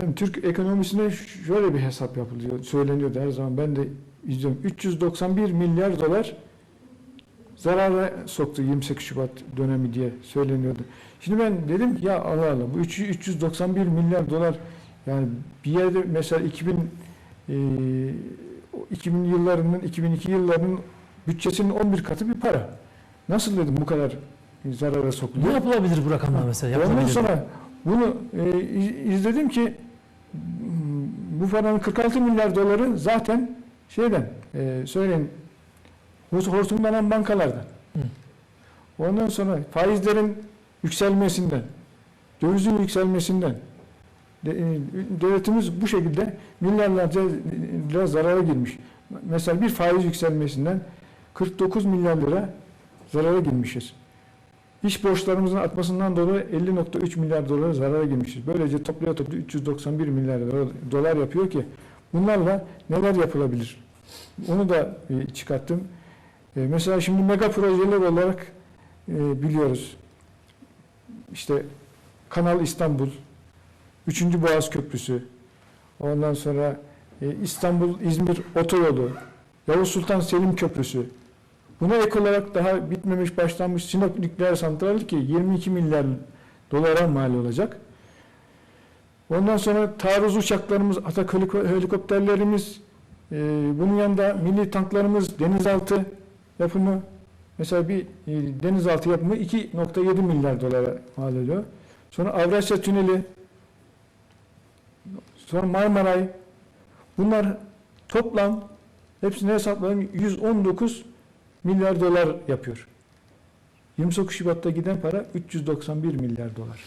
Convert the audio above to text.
Hem Türk ekonomisine şöyle bir hesap yapılıyor, söyleniyordu her zaman. Ben de izliyorum. 391 milyar dolar zarara soktu 28 Şubat dönemi diye söyleniyordu. Şimdi ben dedim ya Allah Allah bu 300 391 milyar dolar yani bir yerde mesela 2000 e, 2000 yıllarının 2002 yıllarının bütçesinin 11 katı bir para. Nasıl dedim bu kadar zarara sokuluyor? Ne yapılabilir bu rakamlar mesela? Ondan sonra bunu e, iz- izledim ki bu paranın 46 milyar doları zaten şeyden e, söyleyin hors- hortumlanan bankalardan. Hı. Ondan sonra faizlerin yükselmesinden, dövizin yükselmesinden de- e, devletimiz bu şekilde milyarlarca lira zarara girmiş. Mesela bir faiz yükselmesinden 49 milyar lira zarara girmişiz. İş borçlarımızın artmasından dolayı 50.3 milyar dolar zarara girmişiz. Böylece toplaya toplaya 391 milyar dolar- yapıyor ki bunlarla neler yapılabilir? Onu da e, çıkarttım. E, Mesela şimdi mega projeler olarak e, biliyoruz. İşte Kanal İstanbul, 3. Boğaz Köprüsü, ondan sonra İstanbul-İzmir Otoyolu, Yavuz Sultan Selim Köprüsü, Buna ek olarak daha bitmemiş başlanmış Sinop nükleer santrali ki 22 milyar dolara mal olacak. Ondan sonra taarruz uçaklarımız, atak heliko- helikopterlerimiz, e, bunun yanında milli tanklarımız, denizaltı yapımı, mesela bir e, denizaltı yapımı 2.7 milyar dolara mal ediyor. Sonra Avrasya Tüneli, sonra Marmaray, bunlar toplam hepsini hesapladım 119 milyar dolar yapıyor. 28 Şubat'ta giden para 391 milyar dolar.